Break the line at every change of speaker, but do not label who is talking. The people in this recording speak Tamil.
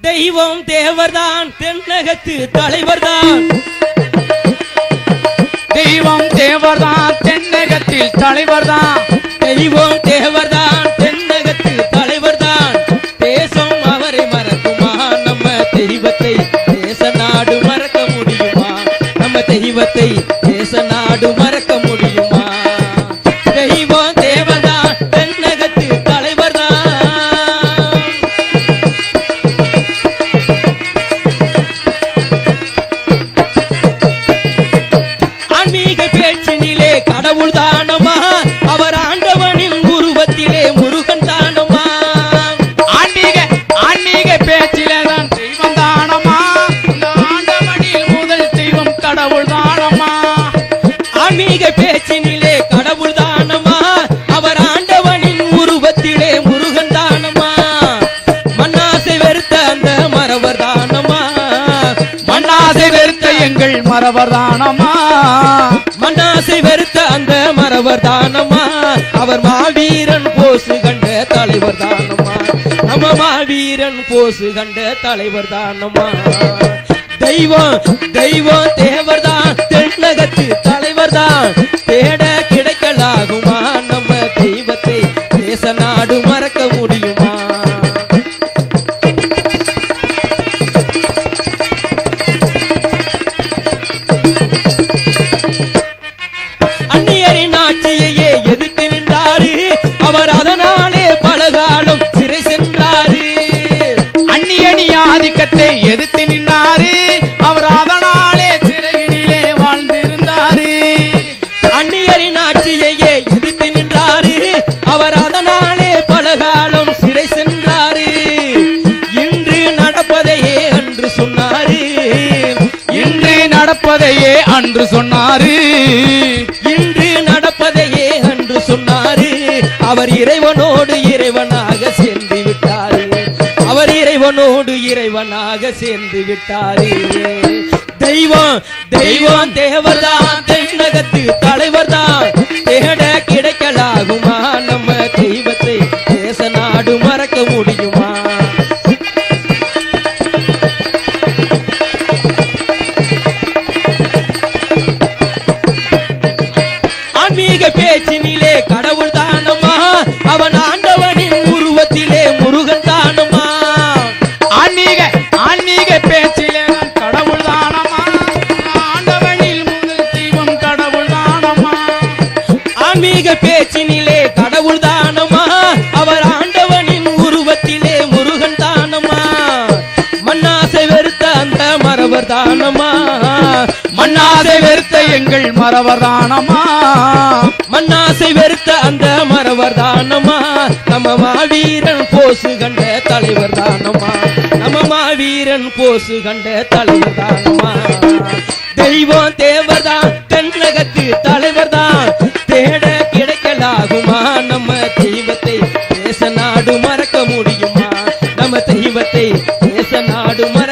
தெய்வம் தேவர்தான் தென்னகத்து தலைவர்தான்.
தெய்வம் தேவர்தான் தென்னகத்தில் தலைவர்தான்.
தெய்வம் தேவர்தான் தென்னகத்தில் தலைவர்தான். தேசம் அவரை மறக்குமா? நம்ம தெய்வத்தை தேச நாடு மறக்க முடியுமா? நம்ம தெய்வத்தை தேச நாடு மறக்க மரவர் தானமா
மண்ணாசை வெறுத்த
அந்த மரவர் அவர் மாவீரன் போசு கண்ட தலைவர் தானமா நம்ம மாவீரன் போசு கண்ட தலைவர் தானமா தெய்வம் தெய்வம் தேவர்தான். தென்னகத்து நடப்பதையே அன்று சொன்னாரு.
இன்று நடப்பதையே அன்று சொன்னாரு.
அவர் இறைவனோடு இறைவனாக சேர்ந்து விட்டாரு. அவர் இறைவனோடு இறைவனாக சேர்ந்து விட்டாரு. தெய்வம் தெய்வம் தேவர்தான் தென்னகத்து தலைவர் தான் பேச்சினிலே கடவுள் தானமா அவர் ஆண்டவனின் உருவத்திலே முருகன் தானமா மண்ணாசை வெறுத்த அந்த மரவர் தானமா
மண்ணாசை வெறுத்த எங்கள் மரவர் தானமா
மண்ணாசை வெறுத்த அந்த மரவர் தானமா நம்ம மாவீரன் போசு கண்ட தலைவர் தானமா நம்ம மாவீரன் போசு கண்ட தலைவர் தானமா ಮಾಡುವ